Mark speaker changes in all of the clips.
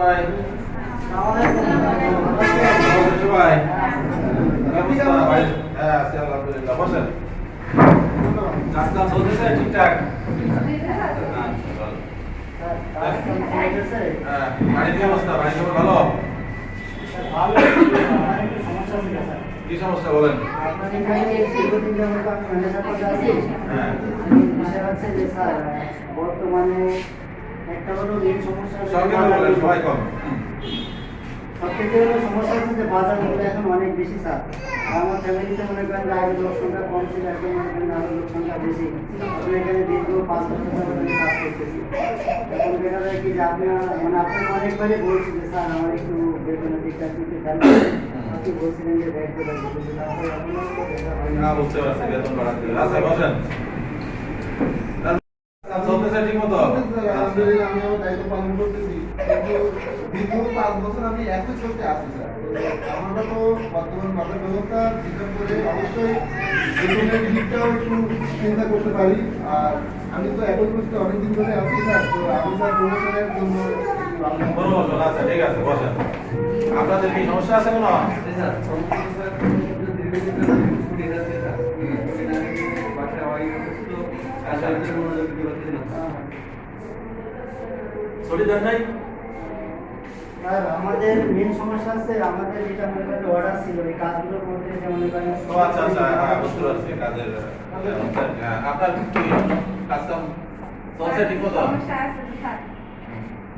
Speaker 1: সবাই সবাই হ্যাঁ আলহামদুলিল্লাহ বসেন কাজ কাম চলতেছে ঠিকঠাক হ্যাঁ বাড়ির অবস্থা বাড়ির সবাই ভালো কি সমস্যা বলেন হ্যাঁ
Speaker 2: বর্তমানে একটা হলো সমস্যা হচ্ছে
Speaker 1: সবাই কম।
Speaker 2: সব হলো সমস্যা হচ্ছে যে বাজার মূল্য এখন অনেক বেশি স্যার। আমার ফ্যামিলিতে মনে করেন যে আগে লোক সংখ্যা কম ছিল এখন মনে করেন আরও লোক সংখ্যা বেশি। আপনি এখানে দীর্ঘ পাঁচ বছর ধরে আমি কাজ করতেছি। এখন দেখা যায় কি যে আপনার মানে আপনাকে অনেকবারই বলছি যে স্যার আমার একটু বেতনের দিকটা দিতে চান আপনি বলছিলেন যে লাগবে কিন্তু তারপরে আপনার দেখা হয়নি।
Speaker 1: না বুঝতে পারছি বেতন বাড়াতে। আচ্ছা বসেন। কাজ চলতেছে ঠিক মতো
Speaker 3: আলহামদুলিল্লাহ আমি আমার দায়িত্ব পালন করতেছি। কিন্তু দীর্ঘ পাঁচ বছর আমি একই চলতে আছি স্যার। আমরা তো বর্তমান বাজার ব্যবস্থা চিন্তা করে অবশ্যই বেতনের দিকটাও একটু চিন্তা করতে পারি। আর আমি তো একই করতে অনেকদিন ধরে আছি স্যার। তো আমি স্যার প্রমোশনের জন্য
Speaker 1: কোনো
Speaker 3: করব।
Speaker 1: আচ্ছা ঠিক আছে বসেন। আপনাদের কি সমস্যা আছে কোনো?
Speaker 2: আমাদের মেন সমস্যা আছে আমাদের যেটা মনে করেন অর্ডার ছিল এই কাজগুলোর মধ্যে যে মনে করেন
Speaker 1: ও আচ্ছা আচ্ছা হ্যাঁ বুঝতে পারছি কাজের কাজের মধ্যে, হ্যাঁ, আপনার কি কাজ কাম ঠিক মতো
Speaker 4: সমস্যা আছে স্যার।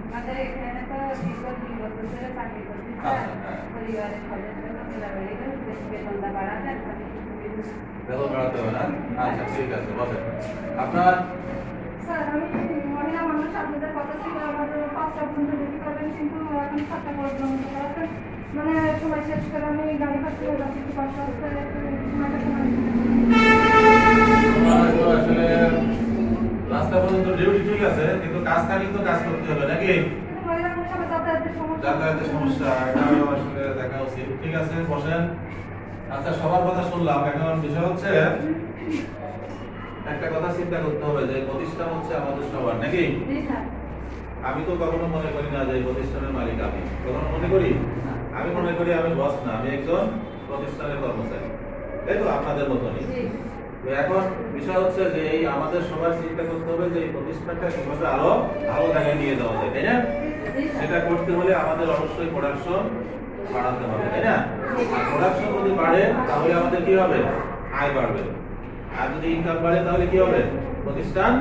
Speaker 4: আমাদের এখানে তো দীর্ঘ দুই বছর ধরে চাকরি করতেছি স্যার।
Speaker 1: আচ্ছা, হ্যাঁ।
Speaker 4: পরিবারের সদস্যরা মিলামিলি করে বেশি বেতনটা বাড়াতে আর খালি কিছু কিছু।
Speaker 1: বেতন বাড়াতে হবে না? আচ্ছা ঠিক আছে বসেন। আপনার
Speaker 4: স্যার, আমি মহিলা মানুষ আপনাদের কথা ছিল আমার পাঁচটা পর্যন্ত ডিউটি করবেন কিন্তু এখন সাতটা পর্যন্ত করাচ্ছেন। মানে সময় শেষ করে আমি গাড়ি পাচ্ছি যাচ্ছি একটু কষ্ট সময়টা সময় দিতে।
Speaker 1: আমার তো আসলে রাস্তা পর্যন্ত ডিউটি ঠিক আছে কিন্তু কাজ থাকলে তো কাজ করতে হবে নাকি?
Speaker 4: যাতায়াতের সমস্যা।
Speaker 1: যাতায়াতের আসলে দেখা উচিত। ঠিক আছে বসেন। আচ্ছা সবার কথা শুনলাম। এখন বিষয় হচ্ছে একটা কথা চিন্তা করতে হবে যে প্রতিষ্ঠান হচ্ছে আমাদের সবার নাকি? আমি তো কখনো মনে করি না যে প্রতিষ্ঠানের মালিক আমি। কখনো মনে করি? আমি মনে করি আমি বস না আমি একজন প্রতিষ্ঠানের কর্মচারী। তাই তো আপনাদের মতনই। তো এখন বিষয় হচ্ছে যে এই আমাদের সবার চিন্তা করতে হবে যে এই প্রতিষ্ঠানটা কীভাবে আরও ভালো জায়গায় নিয়ে যাওয়া যায় তাই না? সেটা করতে হলে আমাদের অবশ্যই প্রোডাকশন বাড়াতে হবে তাই না? প্রোডাকশন যদি বাড়ে তাহলে আমাদের কি হবে? আয় বাড়বে। আর যদি ইনকাম বাড়ে তাহলে কি হবে? প্রতিষ্ঠান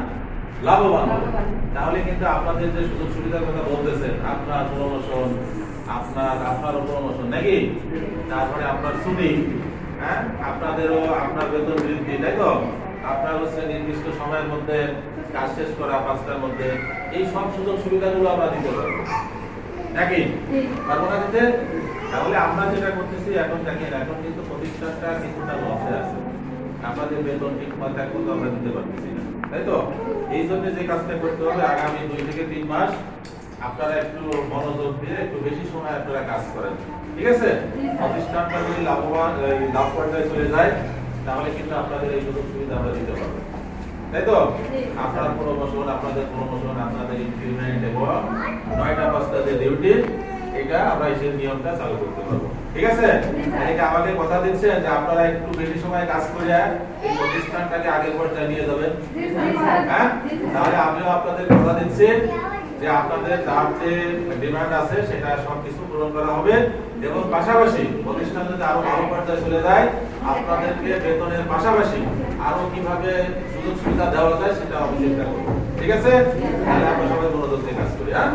Speaker 1: লাভবান হবে। তাহলে কিন্তু আপনাদের যে সুযোগ সুবিধার কথা বলতেছেন আপনার প্রমোশন আপনার আপনারও প্রমোশন নাকি? তারপরে আপনার ছুটি হ্যাঁ? আপনাদেরও আপনার বেতন বৃদ্ধি তাই তো? আপনার হচ্ছে নির্দিষ্ট সময়ের মধ্যে কাজ শেষ করা পাঁচটার মধ্যে এই সব সুযোগ সুবিধাগুলো আমরা দিতে পারব। নাকি? পারব না দিতে? তাহলে আমরা যেটা করতেছি এখন দেখেন এখন কিন্তু প্রতিষ্ঠানটা কিছুটা লসে আছে। আপনাদের বেতন ঠিক মতো আমরা দিতে পারতেছি না তাই তো? এই জন্য যে কাজটা করতে হবে আগামী দুই থেকে তিন মাস আপনারা একটু মনোযোগ দিয়ে একটু বেশি সময় আপনারা কাজ করেন। ঠিক আছে? প্রতিষ্ঠানটা যদি লাভবান লাভ পর্যায়ে চলে যায় তাহলে কিন্তু আপনাদের এই সুযোগ সুবিধা আমরা দিতে পারব। তাই তো? আপনার প্রমোশন আপনাদের প্রমোশন আপনাদের ইনক্রিমেন্ট এবং যে ডিউটি এটা আমরা এই নিয়মটা চালু করতে পারব। ঠিক আছে?
Speaker 4: স্যার।
Speaker 1: এদিকে আমাকে কথা দিচ্ছেন যে আপনারা একটু বেশি সময় কাজ করে এই প্রতিষ্ঠানটাকে আগের পর্যায়ে নিয়ে যাবেন। হ্যাঁ? তাহলে আমিও আপনাদের কথা দিচ্ছি যে আপনাদের যার যে ডিমান্ড আছে সেটা সবকিছু পূরণ করা হবে। এবং পাশাপাশি প্রতিষ্ঠান যদি আরও ভালো পর্যায়ে চলে যায় আপনাদেরকে বেতনের পাশাপাশি আরও কীভাবে সুযোগ সুবিধা দেওয়া যায় সেটা আমি চিন্তা করব ঠিক আছে? তাহলে আমরা সবাই মনোযোগ দিয়ে কাজ করি হ্যাঁ?